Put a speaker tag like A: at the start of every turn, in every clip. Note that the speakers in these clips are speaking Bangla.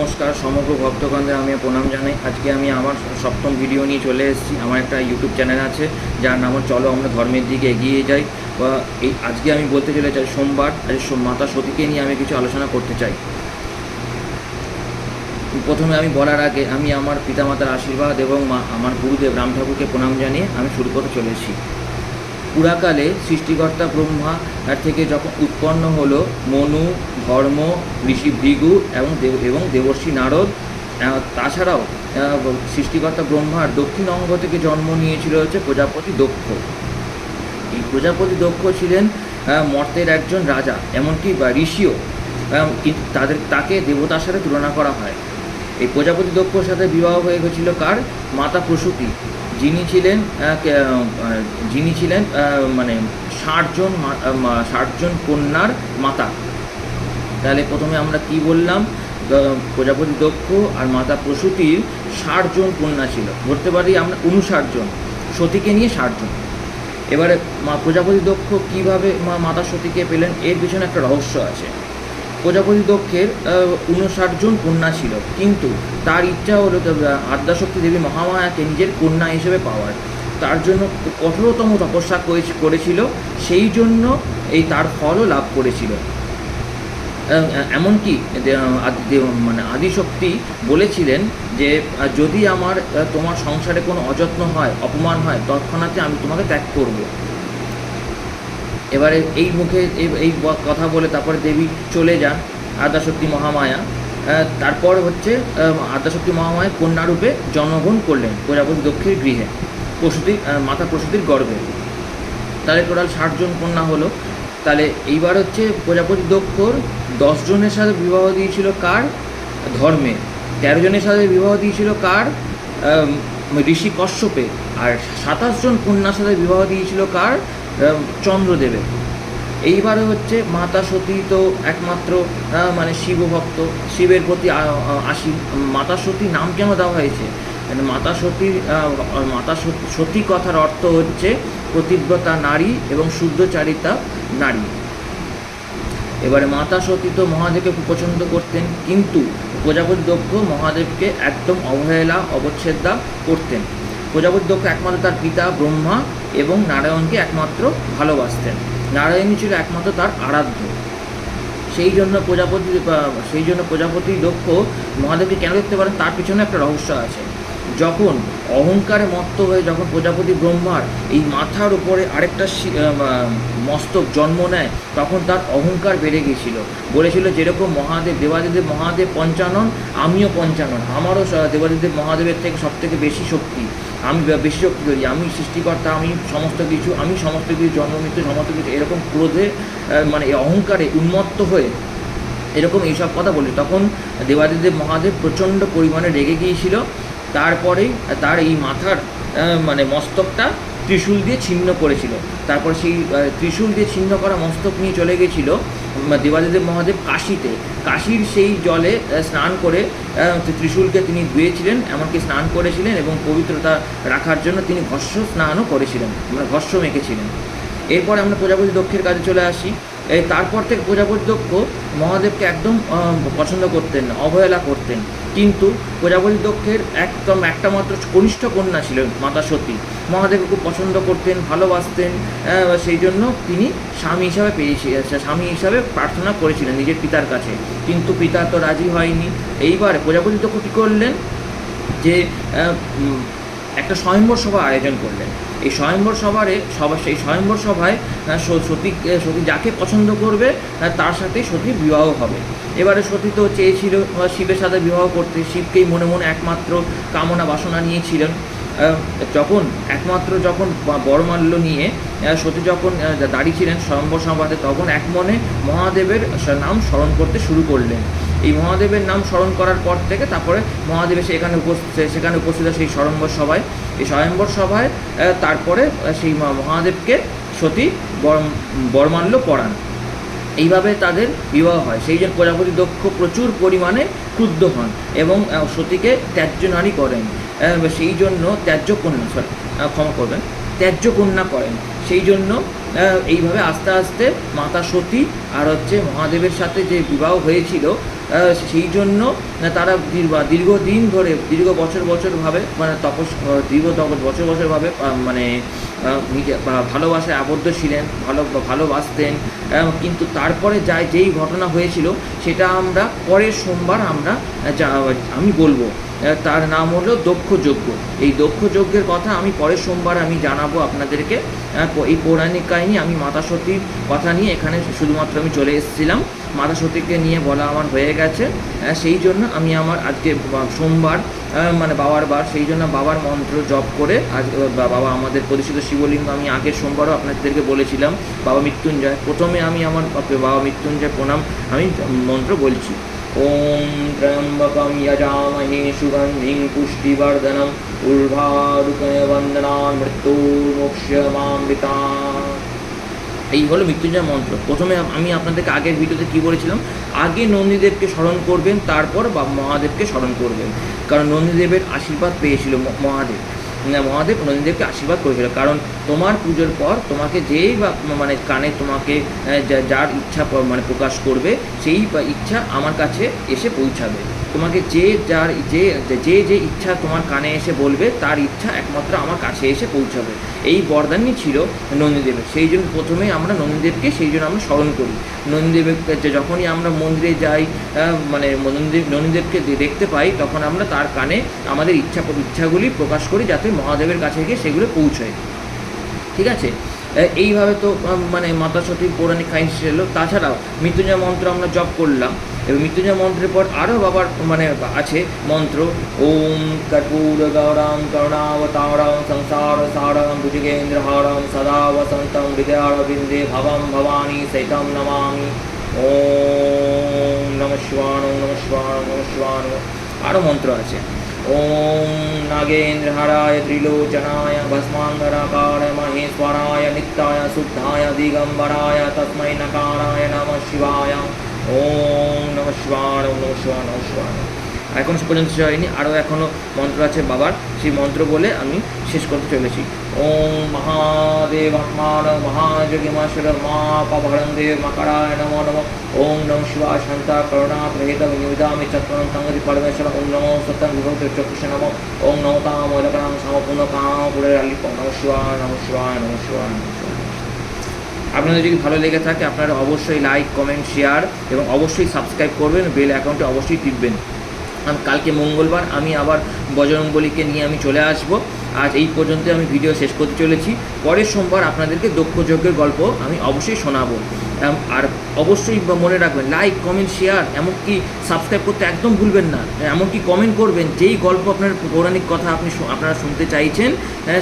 A: নমস্কার, সমগ্র ভক্তগণদের আমি প্রণাম জানাই। আজকে আমি আমার সপ্তম ভিডিও নিয়ে চলে এসেছি। আমার একটা ইউটিউব চ্যানেল আছে, যার নাম চলো আমরা ধর্মের দিকে এগিয়ে যাই। বা এই আজকে আমি বলতে চলে চাই সোমবার, আজ মাতা সতীকে নিয়ে আমি কিছু আলোচনা করতে চাই। প্রথমে আমি বলার আগে আমি আমার পিতামাতার আশীর্বাদ এবং আমার গুরুদেব রাম ঠাকুরকে প্রণাম জানিয়ে আমি শুরু করতে চলেছি। পুরাকালে সৃষ্টিকর্তা ব্রহ্মা তার থেকে যখন উৎপন্ন হলো, মনু, ধর্ম, ঋষি ভৃগু এবং দেব, এবং দেবর্ষি নারদ তাছাড়াও সৃষ্টিকর্তা ব্রহ্মার দক্ষিণ অঙ্গ থেকে জন্ম নিয়েছিল হচ্ছে প্রজাপতি দক্ষ। এই প্রজাপতি দক্ষ ছিলেন মর্তের একজন রাজা, এমনকি ঋষিও তাদের, তাকে দেবতার সাথে তুলনা করা হয়। এই প্রজাপতি দক্ষর সাথে বিবাহ হয়ে গেছিল কার? মাতা প্রসূতি। যিনি ছিলেন যিনি ছিলেন মানে ষাটজন ষাটজন কন্যার মাতা। তাহলে প্রথমে আমরা কি বললাম? প্রজাপতি দক্ষ আর মাতা প্রসূতির ষাটজন কন্যা ছিল। ধরতে পারি আমরা উনষাট জন সতীকে নিয়ে ষাটজন। এবারে মা প্রজাপতি দক্ষ কীভাবে মা, মাতা সতীকে পেলেন? এর পিছনে একটা রহস্য আছে। প্রজাপতি দক্ষের উনষাট জন কন্যা ছিল। কিন্তু তার ইচ্ছা হলো আদ্যাশক্তি দেবী মহামায়াকে নিজের কন্যা হিসেবে পাওয়ার। তার জন্য কঠোরতম তপস্যা করেছি- করেছিল, সেই জন্য এই তার ফলও লাভ করেছিল। এমনকি মানে আদিশক্তি বলেছিলেন যে যদি আমার তোমার সংসারে কোনো অযত্ন হয়, অপমান হয়, তৎক্ষণাৎ আমি তোমাকে ত্যাগ করব। এবারে এই মুখে এই- কথা বলে তারপরে দেবী চলে যান আদ্যাশক্তি মহামায়া। তারপর হচ্ছে আদ্যাশক্তি মহামায়া কন্যারূপে জন্মগ্রহণ করলেন প্রজাপতি দক্ষিণ গৃহে প্রসূতি মাতা প্রসূতির গর্ভে। তাহলে টোটাল ষাটজন কন্যা হলো। তাহলে এইবার হচ্ছে প্রজাপতি দক্ষর জনের সাথে বিবাহ দিয়েছিল কার? ধর্মে। তেরো জনের সাথে বিবাহ দিয়েছিল কার? ঋষি কশ্যপে। আর সাতাশ জন কন্যার সাথে বিবাহ দিয়েছিল কার? চন্দ্রদেবের। এইবারে হচ্ছে মাতা সতী তো একমাত্র মানে শিবভক্ত, শিবের প্রতি আসি মাতা সতী নাম কেন দেওয়া হয়েছে? মানে মাতা সতীর মাতা সতী- কথার অর্থ হচ্ছে প্রতিব্রতা নারী এবং শুদ্ধচারিতা নারী। এবারে মাতা সতী তো মহাদেবকে খুব পছন্দ করতেন, কিন্তু প্রজাপতি দক্ষ মহাদেবকে একদম অবহেলা, অবচ্ছেদ্যা করতেন। প্রজাপতি দক্ষ একমাত্র তার পিতা, ব্রহ্মা এবং নারায়ণকে একমাত্র ভালোবাসতেন। নারায়ণই ছিল একমাত্র তার আরাধ্য। সেই জন্য প্রজাপতি, সেই জন্য প্রজাপতি দক্ষ মহাদেবকে কেন দেখতে পারেন? তার পিছনে একটা রহস্য আছে। যখন অহংকারে মত্ত হয়ে যখন প্রজাপতি ব্রহ্মার এই মাথার উপরে আরেকটা মস্তক জন্ম নেয়, তখন তার অহংকার বেড়ে গিয়েছিল। বলেছিল, যেরকম মহাদেব, দেবাদিদেব মহাদেব পঞ্চানন, আমিও পঞ্চানন। আমারও দেবাদিদেব মহাদেবের থেকে সব থেকে বেশি শক্তি। আমি বে- বেশি শক্তি করি আমি সৃষ্টিকর্তা, আমি সমস্ত কিছু, আমি সমস্ত কিছু, জন্ম, মৃত্যু, সমস্ত কিছু, এরকম ক্রোধে মানে অহংকারে উন্মত্ত হয়ে এরকম এইসব কথা বলি তখন দেবাদিদেব মহাদেব প্রচণ্ড পরিমাণে রেগে গিয়েছিল। তারপরেই তার এই মাথার মানে মস্তকটা ত্রিশূল দিয়ে ছিন্ন করেছিল। তারপর সেই ত্রিশূল দিয়ে ছিন্ন করা মস্তক নিয়ে চলে গেছিল দেবাদিদেব মহাদেব কাশিতে। কাশির সেই জলে স্নান করে ত্রিশূলকে তিনি ধুয়েছিলেন, এমনকি স্নান করেছিলেন এবং পবিত্রতা রাখার জন্য তিনি ভস্য স্নানও করেছিলেন মানে ভস্য মেখেছিলেন। এরপর আমরা প্রজাপতি দক্ষের কাজে চলে আসি। তারপর থেকে প্রজাপতি দক্ষ মহাদেবকে একদম পছন্দ করতেন না, অবহেলা করতেন। কিন্তু প্রজাপতি দক্ষের একদম একটা মাত্র কনিষ্ঠ কন্যা ছিলেন মাতা সতী। মহাদেবকে খুব পছন্দ করতেন, ভালোবাসতেন সেই জন্য তিনি স্বামী হিসাবে পেয়েছি, স্বামী হিসাবে প্রার্থনা করেছিলেন নিজের পিতার কাছে। কিন্তু পিতা তো রাজি হয়নি। এইবার প্রজাপতি দক্ষ কী করলেন? যে একটা স্বয়ম্বর সভা আয়োজন করলেন। এই স্বয়ম্বর সভারে সভা, সেই স্বয়ম্বর সভায় সতী সতী যাকে পছন্দ করবে তার সাথেই সতীর বিবাহ হবে। এবারে সতী তো চেয়েছিল শিবের সাথে বিবাহ করতে। শিবকেই মনে মনে একমাত্র কামনা বাসনা নিয়েছিলেন। যখন, একমাত্র যখন বরমাল্য নিয়ে সতী যখন দাঁড়িয়েছিলেন স্বয়ম্বর সভাতে, তখন এক মনে মহাদেবের নাম স্মরণ করতে শুরু করলেন। এই মহাদেবের নাম স্মরণ করার পর থেকে তারপরে মহাদেব সেখানে উপস্থিত সেখানে উপস্থিত সেই স্বয়ম্বর সভায়। এই স্বয়ম্বর সভায় তারপরে সেই মহাদেবকে সতী বর- বরমাল্য পড়ান এইভাবে তাদের বিবাহ হয়। সেই জন্য প্রজাপতি দক্ষ প্রচুর পরিমাণে ক্রুদ্ধ হন এবং সতীকে ত্যায্য নারী করেন। সেই জন্য ত্যায্য কন্যা সরি ক্ষমা করবেন, ত্যায্য কন্যা করেন। সেই জন্য এইভাবে আস্তে আস্তে মাতা সতী আর হচ্ছে মহাদেবের সাথে যে বিবাহ হয়েছিল সেই জন্য তারা দীর্ঘ- দীর্ঘদিন ধরে, দীর্ঘ বছর বছরভাবে মানে তপস দীর্ঘ বছর বছরভাবে মানে নিজে ভালোবাসায় আবদ্ধ ছিলেন, ভালো, ভালোবাসতেন কিন্তু তারপরে যা যেই ঘটনা হয়েছিল, সেটা আমরা পরের সোমবার আমরা আমি বলব। তার নাম হলো দক্ষ যজ্ঞ এই দক্ষ যজ্ঞের কথা আমি পরের সোমবার আমি জানাব আপনাদেরকে। এই পৌরাণিক কাহিনী আমি মাতা সতীর কথা নিয়ে এখানে শুধুমাত্র আমি চলে এসেছিলাম। মাতা সতীকে নিয়ে বলা আমার হয়ে গেছে। সেই জন্য আমি আমার আজকে সোমবার মানে বাবার বার, সেই জন্য বাবার মন্ত্র জপ করে আজ বাবা আমাদের প্রতিষ্ঠিত শিবলিঙ্গ আমি আগের সোমবারও আপনাদেরকে বলেছিলাম। বাবা মৃত্যুঞ্জয়, প্রথমে আমি আমার বাবা মৃত্যুঞ্জয় প্রণাম আমি মন্ত্র বলছি। ॐ त्र्यम्बकं यजामहे सुगन्धिं पुष्टिवर्धनम् उर्वारुकवन्दनान् मृत्युर्मोक्ष्यमामृता এই হলো মৃত্যুঞ্জয় মন্ত্র প্রথমে আমি আপনাদেরকে আগের ভিডিওতে কি বলেছিলাম আগে নন্দীদেবকে স্মরণ করবেন তারপর বা মহাদেবকে স্মরণ করবেন কারণ নন্দীদেবের আশীর্বাদ পেয়েছিল ম- মহাদেব না, মহাদেব নন্দীদেবকে আশীর্বাদ করেছিল। কারণ তোমার পুজোর পর তোমাকে যেই বা মানে কানে তোমাকে যার ইচ্ছা মানে প্রকাশ করবে, সেই ইচ্ছা আমার কাছে এসে পৌঁছাবে। তোমাকে যে যার যে যে যে ইচ্ছা তোমার কানে এসে বলবে, তার ইচ্ছা একমাত্র আমার কাছে এসে পৌঁছাবে। এই বরদানই ছিল নন্দীদেবের। সেই জন্য প্রথমে আমরা নন্দীদেবকে সেই জন্য আমরা স্মরণ করি। নন্দীদেবের যখনই আমরা মন্দিরে যাই মানে নন্দীদেব, নন্দীদেবকে দেখতে পাই, তখন আমরা তার কানে আমাদের ইচ্ছা, ইচ্ছাগুলি প্রকাশ করি যাতে মহাদেবের কাছে গিয়ে সেগুলো পৌঁছয়। ঠিক আছে? এইভাবে তো মানে মাতা সতী পৌরাণিক কাহিনী ছিল। তাছাড়াও মৃত্যুঞ্জয় মন্ত্র আমরা জপ করলাম। এবং মৃত্যুঞ্জয় মন্ত্রের পর আরও বাবার মানে আছে মন্ত্র, ওম কর্পূর গৌরাম করুণাবতারম সংসার সারম ভুজগেন্দ্রহারম সদা বসন্তম হৃদয়ারবিন্দে ভবম ভবানী সৈতম নমামি। ওম নম শিবান নম শিবান নম শিবান আরও মন্ত্র আছে। ॐ नागेन्द्रहराय त्रिलोचनाय भस्माङ्गराकाय महेश्वराय नित्याय शुद्धाय दिगम्बराय तस्मै नकाराय नमः शिवाय। ॐ नमः शिवाय नमः शिवाय नमः शिवाय। এখন সে পর্যন্ত শেষ হয়নি, আরও এখনও মন্ত্র আছে বাবার, সেই মন্ত্র বলে আমি শেষ করতে চলেছি। ওম মহাদেব আত্মান মহাযোগিমাশ্বর মা পাভরং দেব মকরায় নমো নম। ওম নম শিবা শান্তা করুণা প্রহেত নিবেদামি চক্রম তঙ্গতি পরমেশ্বর ওম নমো সত্যম বিভক্ত চক্ষুষ নম। ওম নমতাম মদকরাম সমপূর্ণ কাম পুরে আলিপ নম শিবায় নম শিবায়, নম নম শিবায়। আপনাদের যদি ভালো লেগে থাকে আপনারা অবশ্যই লাইক কমেন্ট শেয়ার এবং অবশ্যই সাবস্ক্রাইব করবেন বেল অ্যাকাউন্টে অবশ্যই টিপবেন। কালকে মঙ্গলবার আমি আবার বজরংবলীকে নিয়ে আমি চলে আসব। আজ এই পর্যন্ত আমি ভিডিও শেষ করতে চলেছি। পরের সোমবার আপনাদেরকে দক্ষ যজ্ঞের গল্প আমি অবশ্যই শোনাবো। আর অবশ্যই মনে রাখবেন লাইক কমেন্ট শেয়ার এমনকি সাবস্ক্রাইব করতে একদম ভুলবেন না। এমনকি কমেন্ট করবেন, যেই গল্প আপনার পৌরাণিক কথা আপনি আপনারা শুনতে চাইছেন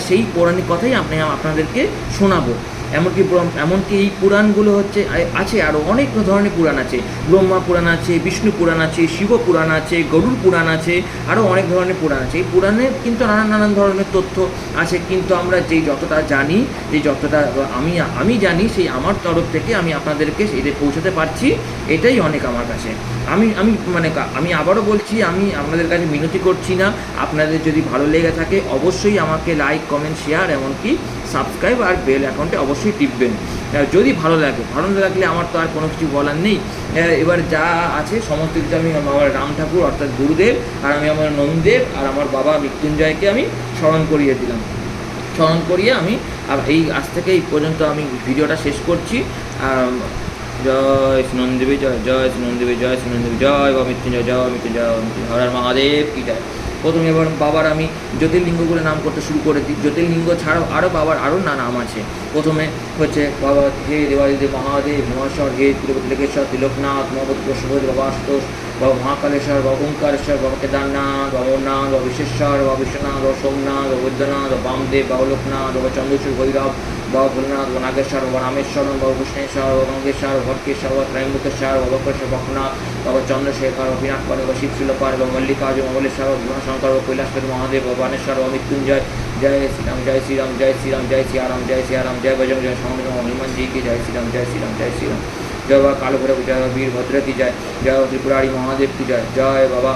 A: সেই পৌরাণিক কথাই আপনি আপনাদেরকে শোনাবো। এমনকি এমনকি এই পুরাণগুলো হচ্ছে আছে আরও অনেক ধরনের পুরাণ আছে। ব্রহ্মা পুরাণ আছে, বিষ্ণু পুরাণ আছে, শিব পুরাণ আছে, গরুর পুরাণ আছে আরও অনেক ধরনের পুরাণ আছে। এই পুরাণে কিন্তু নানান নানান ধরনের তথ্য আছে, কিন্তু আমরা যেই যতটা জানি যে যতটা আমি আমি জানি, সেই আমার তরফ থেকে আমি আপনাদেরকে সেইটা পৌঁছাতে পারছি, এটাই অনেক আমার কাছে। আমি আমি মানে আমি আবারও বলছি, আমি আপনাদের কাছে মিনতি করছি না। আপনাদের যদি ভালো লেগে থাকে, অবশ্যই আমাকে লাইক কমেন্ট শেয়ার এমনকি সাবস্ক্রাইব আর বেল অ্যাকাউন্টে অবশ্যই টিপবেন। যদি ভালো লাগে, ভালো লাগলে আমার তো আর কোনো কিছু বলার নেই। এবার যা আছে, সমস্ত কিছু আমি আমার রাম ঠাকুর, অর্থাৎ গুরুদেব, আর আমি আমার নন্দদেব, আর আমার বাবা মৃত্যুঞ্জয়কে আমি স্মরণ করিয়ে দিলাম। স্মরণ করিয়ে আমি আর এই আজ থেকে এই পর্যন্ত আমি ভিডিওটা শেষ করছি। জয় সুনন্দেবী জয় জয় সুনন্দেবী জয় সুনন্দেবী জয় বা মৃত্যুঞ্জয়, জয় মৃত্যুঞ্জয় মৃত্যুঞ্জয়, হর হর মহাদেব, কী জয়। প্রথমে এবার বাবার আমি জ্যোতির্লিঙ্গগুলো নাম করতে শুরু করে দিই। জ্যোতির্লিঙ্গ ছাড়াও আরও বাবার আরও না নাম আছে। প্রথমে হচ্ছে বাবা হে দেবাদিদেব মহাদেব মহাশ্বর হে তিরুপতিলেকেশ্বর তিলকনাথ মহম্মদ প্রসবোধ বাবা আশুতোষ, বাবা মহাকালেশ্বর, বাবা ওঙ্কারেশ্বর, বাবা কেদারনাথ, বাবা অমরনাথ, বাবা বিশ্বেশ্বর, বাবা বিশ্বনাথ, বাবা সোমনাথ, বাবা বৈদ্যনাথ, বাবা বামদেব, বাবা লোকনাথ, বাবা চন্দ্রচূড়, ভৈরব বা ভোলনাথ বনাগেশ্বর বাবা রামেশ্বর বাবা কৃষ্ণেশ্বর বাবা গঙ্গেশ্বর ভটকেশ্বর বাবা ত্রয়ম্বকেশ্বর বাবা কৃষ্ণ বকনাথ বাবা চন্দ্রশেখর বাবা বিনাথকর বাবা শিবশিলপার বাবা মল্লিকার্জুন মঙ্গলেশ্বর বাবা ভীমাশঙ্কর বাবা কৈলাসপতি মহাদেব বাবা বানেশ্বর বাবা মৃত্যুঞ্জয় জয় শ্রীরাম জয় শ্রীরাম জয় শ্রীরাম জয় শ্রীরাম জয় শ্রীরাম, জয় বজরং জয় সংগ্রাম হনুমান জি কি জয় শ্রীরাম জয় শ্রীরাম জয় শ্রীরাম। জয় বাবা কালভৈরব, জয় বীরভদ্র কি জয়? জয় ত্রিপুরারী মহাদেব কি জয়? জয় বাবা।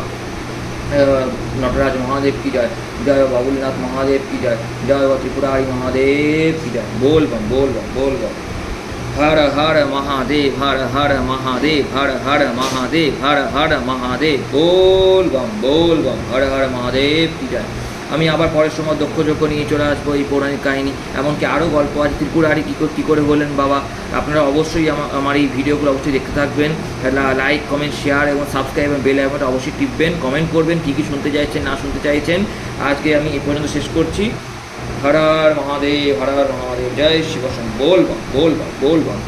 A: नटराज महादेव की जय जय बाबुलनाथ महादेव की जाए। जय व त्रिपुरारी महादेव की जाए। बोल बम बोल बम बोल बम। हर हर महादेव, हर हर महादेव, हर हर महादेव, हर हर महादेव। बोल बम बोल बम। हर हर महादेव की जय আমি আবার পরের সময় দক্ষ যজ্ঞ নিয়ে চলে আসব এই পৌরাণিক কাহিনী। এমনকি আরও গল্প আছে। ত্রিপুরাহারি কী কী করে হলেন বাবা? আপনারা অবশ্যই আমার এই ভিডিওগুলো অবশ্যই দেখতে থাকবেন। লাইক কমেন্ট শেয়ার এবং সাবস্ক্রাইব এবং বেল আইকনটা অবশ্যই টিপবেন কমেন্ট করবেন, কী কী শুনতে চাইছেন, না শুনতে চাইছেন। আজকে আমি এই পর্যন্ত শেষ করছি। হর মহাদেব হর মহাদেব, জয় শিবসন বল বল বল বল বল